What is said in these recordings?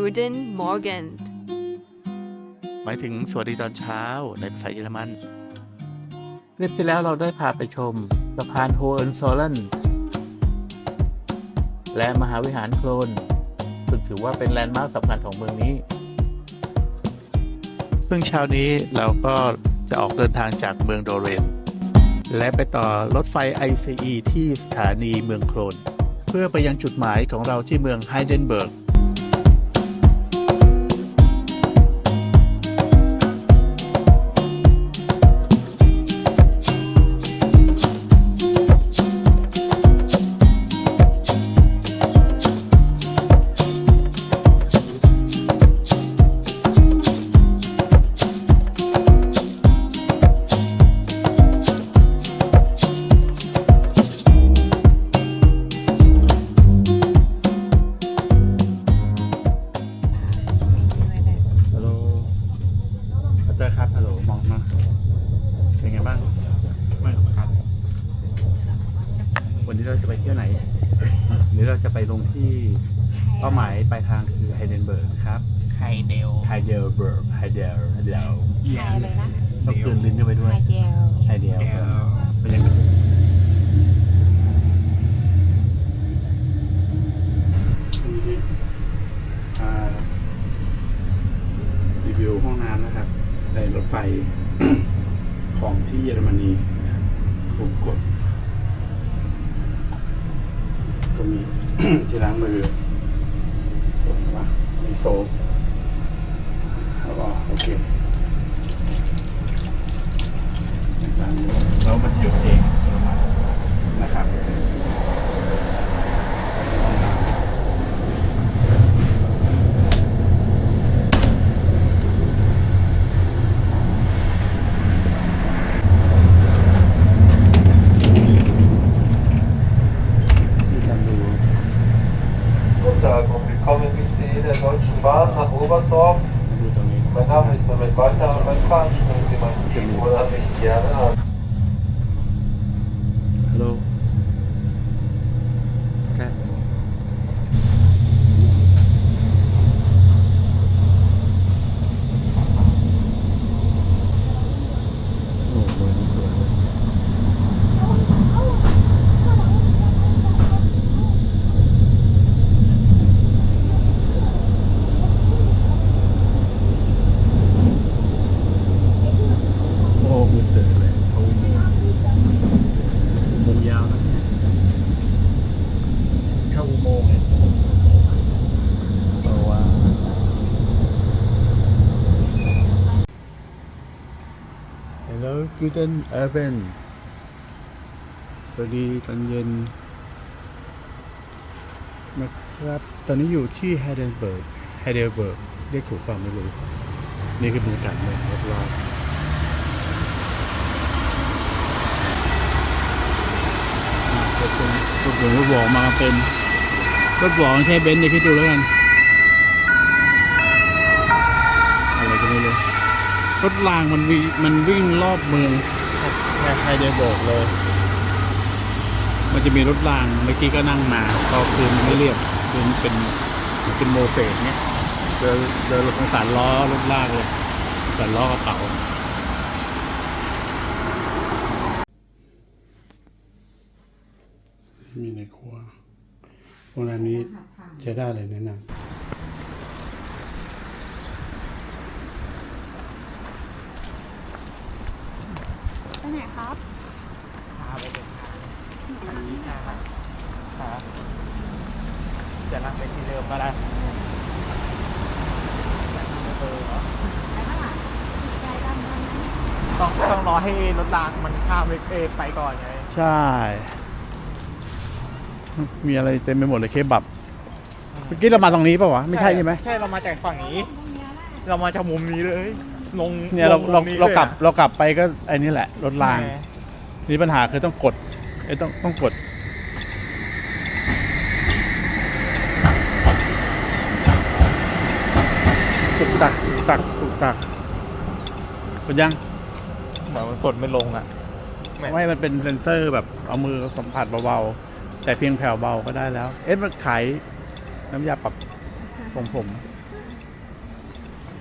Guten Morgen หมายถึงสวัสดีตอนเช้าในภาษาเยอรมันคลิปที่แล้วเราได้พาไปชมสะพานโฮเอนโซเลนและมหาวิหารโคลนซึ่งถือว่าเป็นแลนด์มาร์คสำคัญของเมืองนี้ ซึ่งเช้านี้เราก็จะออกเดินทางจากเมืองโดเรน และไปต่อรถไฟ ICE ที่สถานีเมืองโคลน เพื่อไปยังจุดหมายของเราที่เมืองไฮเดนเบิร์ก วันนี้เราจะไปลงที่เป้าหมายปลายทางคือไฮเดนเบิร์กนะครับไฮเดลไฮเดลเบิร์กไฮเดลไฮเดลไฮอะไรนะต้องกลืนลิ้นเข้าไปด้วยไฮเดียวไฮเดลเดลเป็นยังไงอ่ารีวิวห้องน้ำนะครับในรถไฟของที่เยอรมนีนะครับผมกด ก็มี ที่ล้างมือกดว่ามีโซฟแล้วก็โอเคล้างมือแล้วมันจะหยุดเองอัตโนมัตินะครับ Oberstdorf. Mein Name ist Mehmet Walter und mein Veranstaltungsthema hat mich gerne an. Hello Guten Abend สวัสดีตอนเย็นนะครับ ตอนนี้อยู่ที่ไฮเดนเบิร์กไฮเดนเบิร์กเรียกถูกเปล่าไม่รู้ นี่คือบรรยากาศเมืองรอบๆรถผมรถผมรถหวอมาเป็นรถหวอใช้เบนซ์เนี่ยคิดดูแล้วกัน อะไรก็ไม่รู้ รถรางมันวิ่งมันวิ่งรอบเมืองแค่ใครจะบอกเลย มันจะมีรถรางเมื่อกี้ก็นั่งมาพอคืนมันไม่เรียบคือมันเป็นเป็นโมเสสเนี่ยเจอเจอรถสารล้อรถลากเลยสารล้อกระเป๋ามีในครัวโรงแรมนี้ใช้ได้เลยแนะนำ ไปไหน ครับพาไปเดินทางทางนี้นะครับครับจะนั่งไปที่เดิมก็ได้เออเหรอต้องต้องรอให้รถรางมันข้ามไปเอไปก่อนไง ใช่ มีอะไรเต็มไปหมดเลยเคบับ เมื่อกี้เรามาตรงนี้ป่าวะ ไม่ใช่ใช่ไหม ใช่เรามาจากฝั่งนี้ เรามาจากมุมนี้เลย ลงเนี่ยเราลเรางมุมนี้เราลยกลับอะเรากลับไปก็ไอ้นี่แหละรถรางแหมนี่ปัญหาคือต้องกดไอ้ยต้องต้องกด ตุกตักตุกตักตุกตักกดยังเหมือนมันกดไม่ลงอะ ไม่ ไม่มันเป็นเซนเซอร์แบบเอามือสัมผัสเบาๆแต่เพียงแผ่วเบาก็ได้แล้ว เอ๊ะมันขายน้ำยาปรับผมผมวั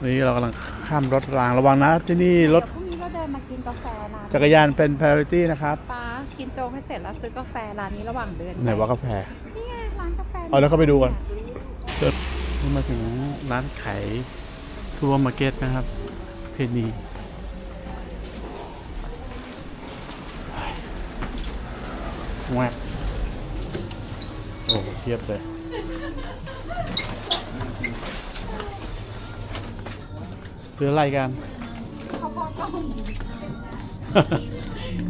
นนี้เรากำลังข้ามรถรางระวังนะ ที่นี่รถเดี๋ยวพรุ่งนี้เราเดินมากินกาแฟร้านจักรยานเป็น priority นะครับป้ากินโจ๊กให้เสร็จแล้วซื้อกาแฟร้านนี้ระหว่างเดินไหนว่ากาแฟ นี่ไงร้านกาแฟเอาแล้วเข้าไปดูก่อน เดินมาถึงร้านขายทัวร์มาร์เก็ตนะครับ เพนีแวกโอ้เทียบเลย ซื้ออะไรกัน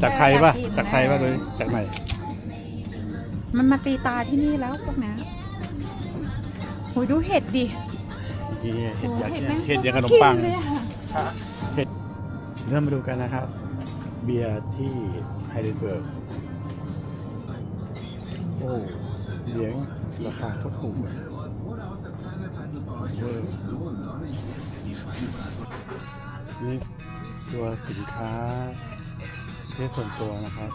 จากใครปะจากใครปะเลยจากไหน มันมาตีตาที่นี่แล้วพวกนี้โหยดูเห็ดดินี่เห็ดโหยักษ์เห็ดเนี่ยแม่งเห็ดยังขนมปังกิเลยอะเริ่มมาดูกันนะครับ เบียร์ที่ไฮเดนเบิร์กโอ้เบียร์ราคาเขาถูกเลย เวอร์นี่ตัวสินค้าเพื่อส่วนตัวนะครับ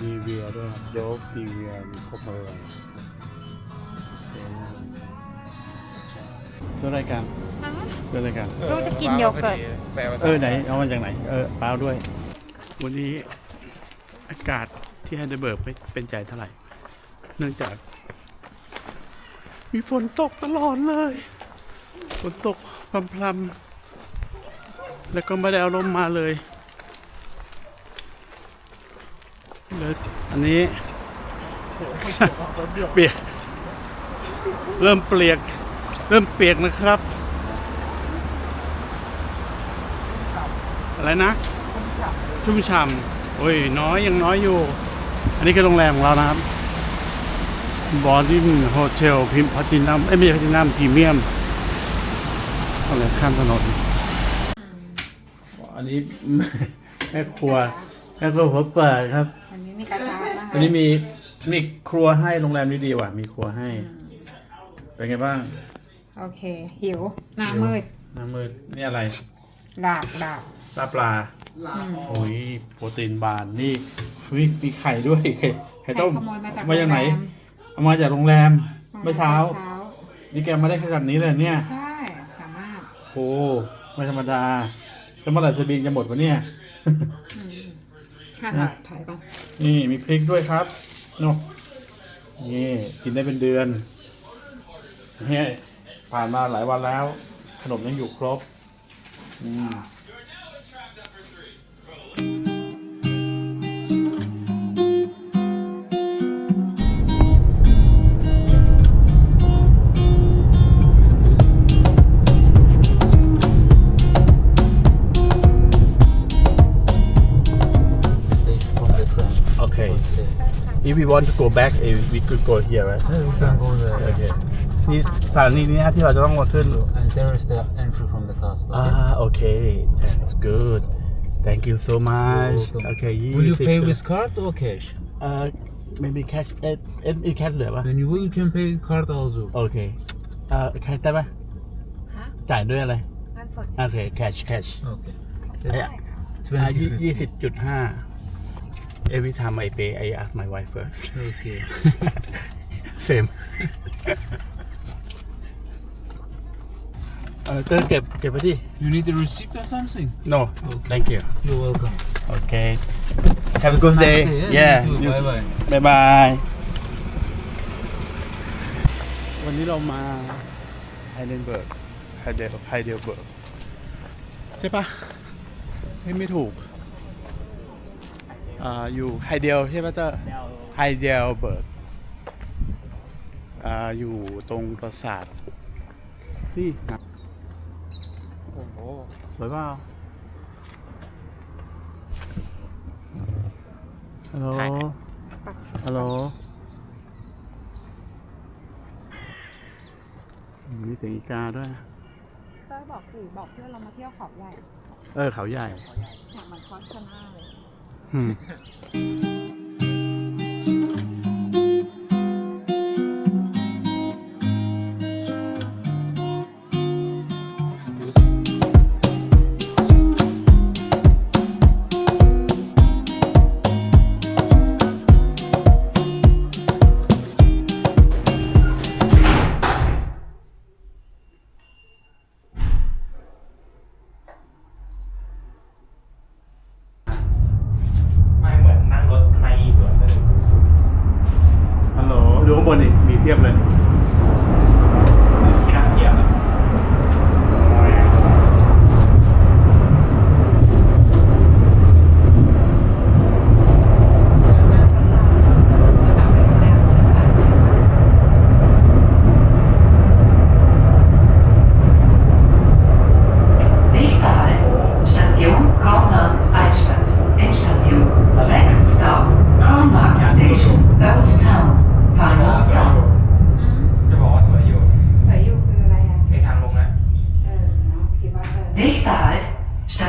ดีเวียด้วยครับโดบดีเวียมีครบหมดเลยเรื่องอะไรกันเรื่องอะไรกัน ลูกจะกินโยเกิร์ตเออไหนเอามาจากไหนเออเปล่าด้วย วันนี้อากาศที่ไฮเดลเบิร์กไม่เป็นใจเท่าไหร่ เนื่องจาก มีฝนตกตลอดเลย ฝนตกพรำๆแล้วก็ไม่ได้เอาลมมาเลยเลยอันนี้เปียก เริ่มเปียก เริ่มเปียกนะครับ อะไรนะ ชุ่มฉ่ำโอ้ยน้อยยังน้อยอยู่ อันนี้คือโรงแรมของเรานะครับ บอดี้โฮเทลพิมพ์พัตินัมเอ้ยไม่ใช่พัตินัมพรีเมียมอะไรข้ามถนนอันนี้ แม่ครัวแม่ครัวหัวเปิดครับ อันนี้มีกระทะนะอันนี้มีมีครัวให้โรงแรมนี้ดีว่ะมีครัวให้ เป็นไงบ้าง โอเค หิวหน้ามืดน้ำมืดนี่อะไรดาบดาบลาบปลาโอ้ยโปรตีนบานนี่มีมีไข่ด้วยไข่ไข่ต้มขโมยมาจากมาจากไหนโรงแรม เอามาจากโรงแรมเมื่อเช้าเช้า นี่แกมาได้ขนาดนี้เลยเนี่ย ใช่ สามารถโอ้ไม่ธรรมดาแล้วเมื่อไหร่สบิงจะหมดวะเนี่ย ค่ะนะ ถ่ายก่อนนี่มีพริกด้วยครับเนาะนี่กินได้เป็นเดือนเนี่ยผ่านมาหลายวันแล้ว ขนมยังอยู่ครบอืม want to go back eh, we could go here right yeah, we can go there. Okay นี่สถานีนี้นะที่เราจะต้องมาขึ้น And there is the entry from the castle. okay? Ah, okay. That's good. Thank you so much. welcome. Okay. Will you 20 pay with card or cash? Uh, maybe cash. เอ็ดเอ็ดอีแคชเหลือปะ When you will, you can pay card also. โอเคเอ่อแคชได้ปะ ฮะ จ่ายด้วยอะไร เงินสด โอเค แคช แคช Okay. อ่ะ That's ยี่สิบ 20 จุดห้า every time I pay I ask my wife first Okay. same เออเตอร์เก็บ เก็บไปที่ You need a receipt or something? no Okay. thank you You're welcome. okay have a good day yeah you Bye bye. บายบาย วันนี้เรามาไฮเดนเบิร์กไฮเดลไฮเดลเบิร์กใช่ปะไม่ไม่ถูก อ่าอยู่ไฮเดลใช่ปะเจ้าไฮเดลเบิร์กอ่าอยู่ตรงปราสาทที่นะโอ้โหสวยเปล่าฮัลโหล ฮัลโหลมีเสียงอีกาด้วยเต้ยบอกสิบอกเพื่อนเรามาเที่ยวเขาใหญ่ เออเขาใหญ่อยากมาคอสชนาเลย อื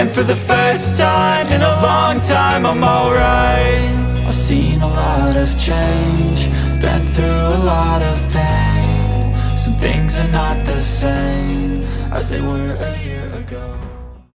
And for the first time in a long time, I'm alright. I've seen a lot of change, been through a lot of pain. Some things are not the same as they were a year